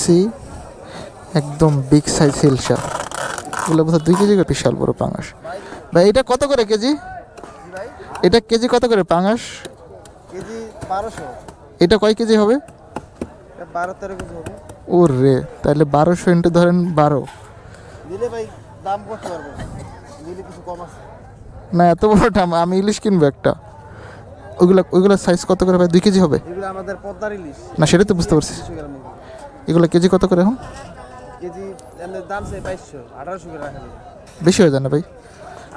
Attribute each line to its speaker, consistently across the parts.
Speaker 1: C একদম big size hilsa এগুলো বোধহয় দুই কেজি করে বিশাল বড় পাঙাশ। ভাই এটা কত করে কেজি? এটা কেজি কত করে পাঙাশ?
Speaker 2: কেজি বারোশো।
Speaker 1: এটা কয় কেজি হবে?
Speaker 2: বারো তেরো কেজি হবে।
Speaker 1: ও রে তাহলে বারোশো ইন্টু ধরেন বারো।
Speaker 2: দিলে ভাই দাম করতে পারব দিলে কিছু কম আছে।
Speaker 1: না এত বড় দাম আমি ইলিশ কিনবো একটা। ওইগুলো ওইগুলো সাইজ কত করে ভাই? দুই কেজি হবে?
Speaker 2: এগুলো আমাদের পদ্মার ইলিশ।
Speaker 1: না সেটা তো বুঝতে পারছি।
Speaker 2: এগুলো।
Speaker 1: কেজি কত করে এখন?
Speaker 2: কেজি দাম চাই বাইশশো আঠারোশো করে রাখা
Speaker 1: বেশি হয়ে যায় না ভাই?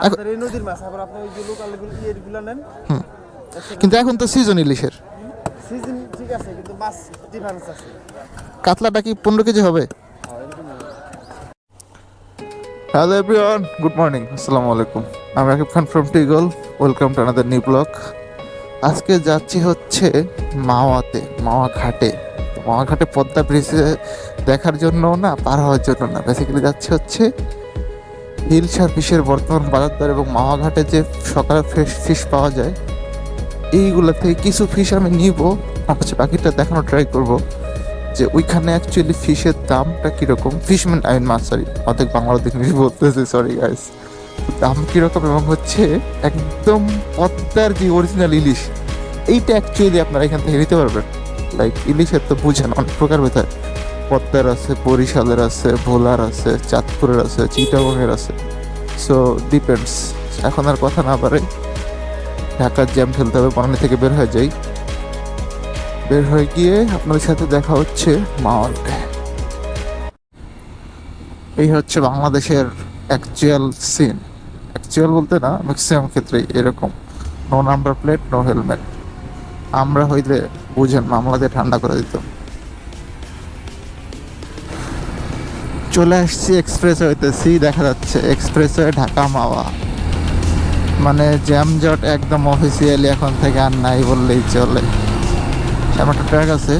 Speaker 2: আমাদের এই নদীর মাছ আবার আপনি ওই যে লোকাল ইয়েগুলো নেন।
Speaker 1: হুম। কিন্তু এখন তো সিজন ইলিশের।
Speaker 2: সিজন ঠিক আছে কিন্তু মাছ ডিফারেন্স আছে।
Speaker 1: কাতলাটা কি পনেরো কেজি হবে?
Speaker 2: হ্যাঁ।
Speaker 1: হ্যালো এভরিওয়ান গুড মর্নিং আসসালামু আলাইকুম। আমি Rakib Khan from টিগল welcome to another new blog আজকে যাচ্ছি হচ্ছে মাওয়াতে মাওয়া ঘাটে। তো মাওয়া ঘাটে পদ্মা ব্রিজে দেখার জন্য না, পার হওয়ার জন্য না। বেসিক্যালি যাচ্ছে হচ্ছে হিলসার ফিশের বর্তমান বাজার দর এবং মাওয়া ঘাটে যে সকালে ফ্রেশ ফিশ পাওয়া যায়, এইগুলো থেকে কিছু ফিশ আমি নিব। হচ্ছে বাকিটা দেখানো ট্রাই করব যে ওইখানে অ্যাকচুয়ালি ফিশের দামটা কীরকম? আই মিন মাছ সরি অর্ধেক বাংলা অর্ধেক ইংলিশ বলতেছে সরি গাইস দাম কীরকম এবং হচ্ছে একদম পদ্মার যে অরিজিনাল ইলিশ, এইটা অ্যাকচুয়ালি আপনারা এখান থেকে নিতে পারবেন। লাইক ইলিশের তো বুঝেন, অনেক প্রকার ভেতর পদ্মার আছে, বরিশালের আছে, ভোলার আছে, চাঁদপুরের আছে, চিটাগংয়ের আছে। সো ডিপেন্ডস এখন আর কথা না পারে ঢাকার জ্যাম ঠেলতে হবে বনানী থেকে বের হয়ে যাই। বের হয়ে গিয়ে আপনাদের সাথে দেখা হচ্ছে মাওয়াতে এই হচ্ছে বাংলাদেশের অ্যাকচুয়াল সিন অ্যাকচুয়াল বলতে না ম্যাক্সিমাম ক্ষেত্রেই এরকম। No number plate no helmet আমরা হইলে বুঝেন মামলা দিয়ে ঠান্ডা করে দিত। চলে আসছি এক্সপ্রেস হইতেছি দেখা যাচ্ছে এক্সপ্রেস হয়ে ঢাকা মাওয়া। মানে জ্যামজট একদম অফিসিয়ালি এখন থেকে আর নাই বললেই চলে। এমন একটা ট্র্যাক আছে,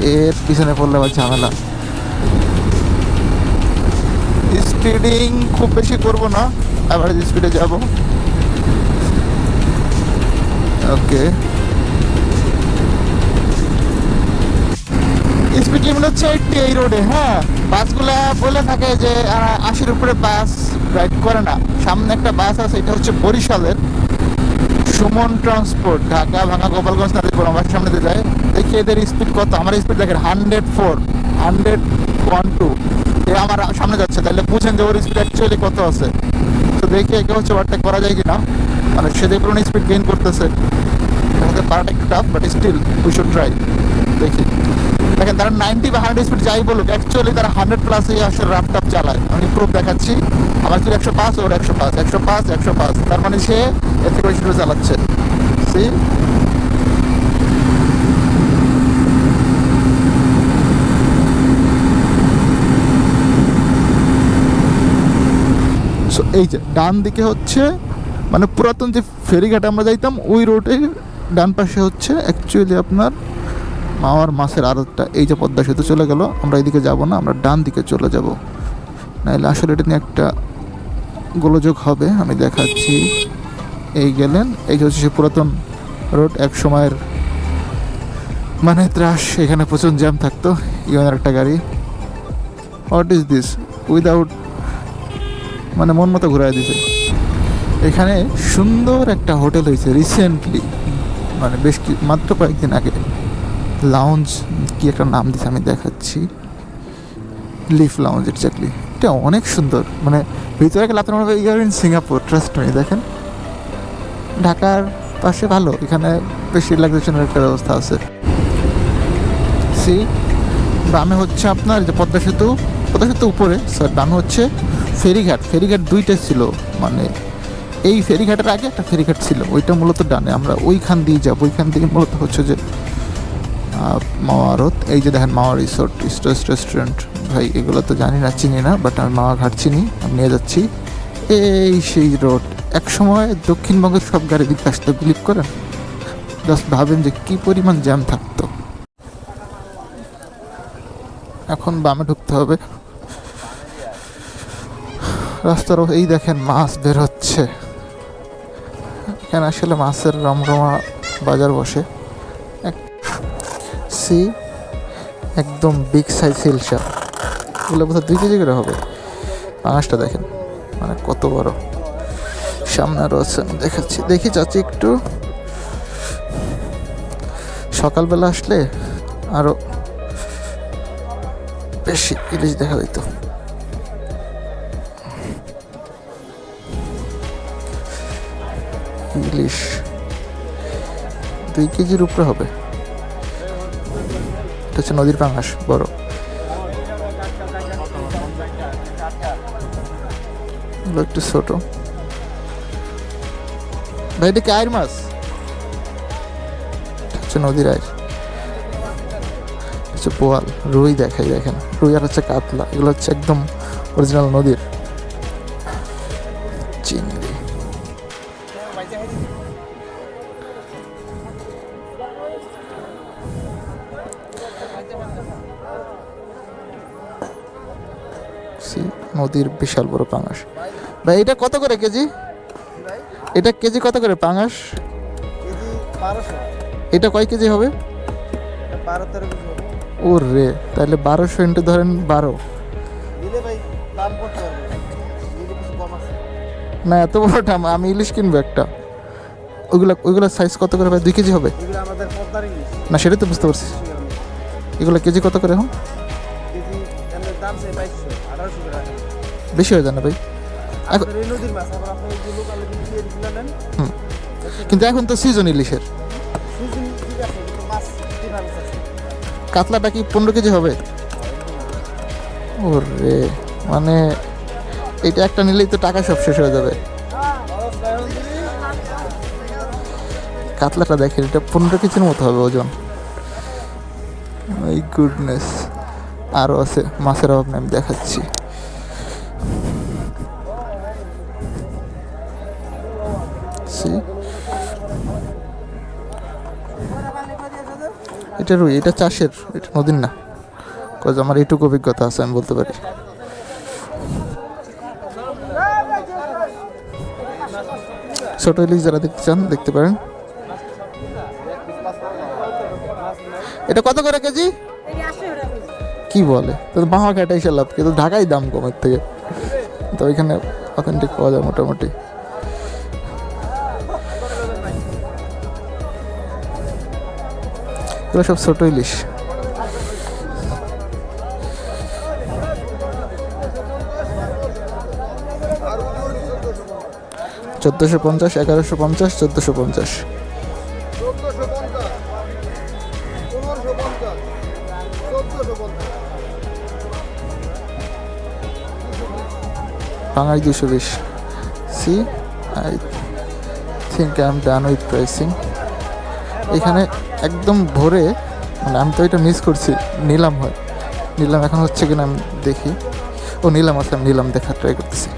Speaker 1: এর পিছনে পড়লে আবার ঝামেলা। স্পিডিং খুব বেশি করব না আবার স্পিডে যাব। ওকে স্পিড লিমিট হচ্ছে এইটটি এই রোডে হ্যাঁ? বাসগুলা বলে থাকে যে আশির উপরে বাস রাইড করে না। সামনে একটা বাস আছে, এটা হচ্ছে বরিশালের সুমন ট্রান্সপোর্ট ঢাকা ভাঙা গোপালগঞ্জ নাদিপুর আমার সামনে দিয়ে যায়। দেখি এদের স্পিড কত? আমার স্পিড দেখেন hundred four hundred one two এ আমার সামনে যাচ্ছে, তাহলে বুঝেন যে ওর স্পিড অ্যাকচুয়ালি কত আছে। তো দেখি একে হচ্ছে ওভারটেক করা যায় কিনা। মানে সে দেখুন স্পিড গেইন করতেছে পারাটা একটু tough but still we should try দেখি। দেখেন তারা নাইনটি বা হান্ড্রেড স্পিড যাই বলুক অ্যাকচুয়ালি তারা হান্ড্রেড প্লাসে আসলে রাফ টাপ চালায়। আমি প্রুফ দেখাচ্ছি। আমার ছিল একশো পাঁচ ওর একশো পাঁচ একশো পাঁচ একশো পাঁচ। তার মানে সে এর থেকে বেশি চালাচ্ছে? So, এই যে ডান দিকে হচ্ছে মানে পুরাতন যে ফেরিঘাটে আমরা যাইতাম ওই রোডের ডান পাশে হচ্ছে অ্যাকচুয়ালি আপনার মাওয়ার মাছের আড়তটা এই যে পদ্মা সেতু চলে গেল, আমরা এদিকে যাব না, আমরা ডান দিকে চলে যাব। নাহলে আসলে এটা নিয়ে একটা গোলযোগ হবে, আমি দেখাচ্ছি। এই গেলেন, এই হচ্ছে সে পুরাতন রোড, এক সময়ের মানে ত্রাস, এখানে প্রচুর জ্যাম থাকতো ইউনের একটা গাড়ি। হোয়াট ইজ দিস উইদাউট মানে মন মতো ঘুরাই দিছে। এখানে সুন্দর একটা হোটেল হয়েছে রিসেন্টলি মানে বেশ মাত্র কয়েকদিন আগে। লাউঞ্জ কি একটা নাম দিছে আমি দেখাচ্ছি। লিফ লাউঞ্জ এক্স্যাক্টলি এটা অনেক সুন্দর। মানে ভিতরে গেলে আপনার মনে you're in Singapore trust me দেখেন। ঢাকার পাশে ভালো, এখানে বেশ রিল্যাক্সেশনের একটা ব্যবস্থা আছে। সি বামে হচ্ছে আপনার যে পদ্মা সেতু পদ্মা সেতু উপরে স্যার বামে হচ্ছে ফেরিঘাট। ফেরিঘাট দুইটা ছিল মানে এই ফেরিঘাটের আগে একটা ফেরিঘাট ছিল, ওইটা মূলত ডানে। আমরা ওইখান দিয়ে যাব, ওইখান থেকে মূলত হচ্ছে যে মাওয়া রোড এই যে দেখেন মাওয়া রিসোর্ট স্টোস রেস্টুরেন্ট। ভাই, এগুলো তো জানি না, চিনি না বাট আমি মাওয়া ঘাট চিনি, আমি নিয়ে যাচ্ছি। এই সেই রোড। এক সময় দক্ষিণবঙ্গের সব গাড়ি দিকে আসতে বিলিভ করেন? জাস্ট ভাবেন যে কী পরিমাণ জ্যাম থাকতো। এখন বামে ঢুকতে হবে। রাস্তার এই দেখেন, মাছ বের হচ্ছে এখানে আসলে মাছের রমরমা বাজার বসে। সি একদম বিগ সাইজ হিলসা এগুলো বোধহয় দুই কেজি করে হবে। পাঙাশটা দেখেন মানে কত বড়। সামনে আরও আমি দেখাচ্ছি। দেখি চাচ্ছি একটু। সকালবেলা আসলে আরও বেশি ইলিশ দেখা যেত ইলিশ দুই কেজির উপরে হবে। এটা হচ্ছে নদীর পাঙাশ বড়। একটু ছোট। ভাই, এটা কি আয়ের মাছ? হচ্ছে নদীর আয়ের হচ্ছে পোয়াল, রুই দেখাই, দেখেন। রুই আর হচ্ছে কাতলা, এগুলো হচ্ছে একদম অরিজিনাল নদীর। চিংড়ি। নদীর বিশাল বড় পাঙাশ। ভাই, এটা কত করে কেজি? এটা কেজি কত করে পাঙাশ? এটা কয় কেজি হবে? ও রে তাহলে বারোশো ইন্টু ধরেন বারো। না, এত বড়টা আম- ইলিশ কিনবো একটা। ওইগুলো ওইগুলো সাইজ কত করে ভাই? দুই কেজি হবে? না, সেটা তো বুঝতে পারছি। এগুলো কেজি কত করে এখন? বেশি হয়ে যায় না ভাই। এখন-
Speaker 2: আপনার এই নদীর মাছ আবার আপনি এই যে লোকাল দিয়ে দিলে নেন
Speaker 1: হুম। কিন্তু এখন তো সিজন ইলিশের।
Speaker 2: সুজিন ঠিক আছে কিন্তু মাছ ডিফারেন্স আছে।
Speaker 1: কাতলাটা কি পনেরো কেজি হবে? ও রে মানে এটা একটা নিলেই তো টাকা সব শেষ হয়ে যাবে। কাতলাটা দেখেন এটা পনেরো কেজির মতো হবে ওজন। এই গুডনেস আরও আছে মাছের অভাব নেই, আমি দেখাচ্ছি। See? এটা রুই, এটা চাষের, এটা নদীর না। কজ আমার এইটুকু অভিজ্ঞতা আছে, আমি বলতে পারি। ছোট ইলিশ যারা দেখতে চান, দেখতে পারেন। এটা কত করে কেজি? কি বলে? তো বাঁহা কাটাই সে লাভ কিন্তু ঢাকাই দাম কমের থেকে। তো ওইখানে অথেন্টিক পাওয়া যায় মোটামুটি। এগুলো সব ছোট ইলিশ। চোদ্দোশো পঞ্চাশ, এগারোশো পঞ্চাশ, চোদ্দোশো পঞ্চাশ। বাঙালি দুশো বিশ। See I think I am done with pricing এখানে একদম ভোরে মানে আমি তো এটা মিস করছি, নিলাম হয়। নিলাম এখন হচ্ছে কিনা আমি দেখি। ও, নিলাম আছে আমি নিলাম দেখার ট্রাই করতেছি।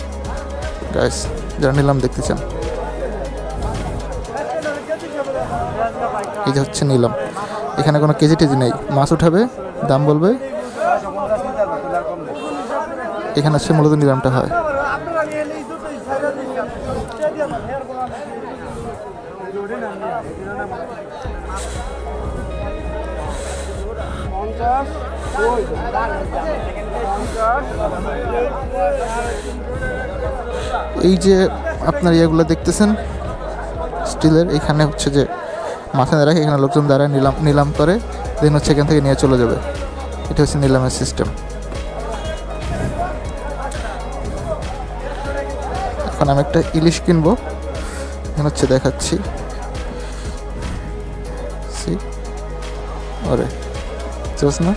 Speaker 1: গাইস যারা নিলাম দেখতে চান। এই যে হচ্ছে নিলাম। এখানে কোনো কেজি টেজি নেই। মাছ উঠাবে, দাম বলবে। এখানে হচ্ছে মূলত নিলামটা হয়। এই যে আপনার ইয়েগুলো দেখতেছেন, স্টিলের, এখানে হচ্ছে যে মাথায় রাখে, এখানে লোকজন দাঁড়ায়, নিলাম নিলাম করে দেন হচ্ছে এখান থেকে নিয়ে চলে যাবে। এটা হচ্ছে নিলামের সিস্টেম এখন আমি একটা ইলিশ কিনবো। এখানে হচ্ছে দেখাচ্ছি? ওরে। চোস না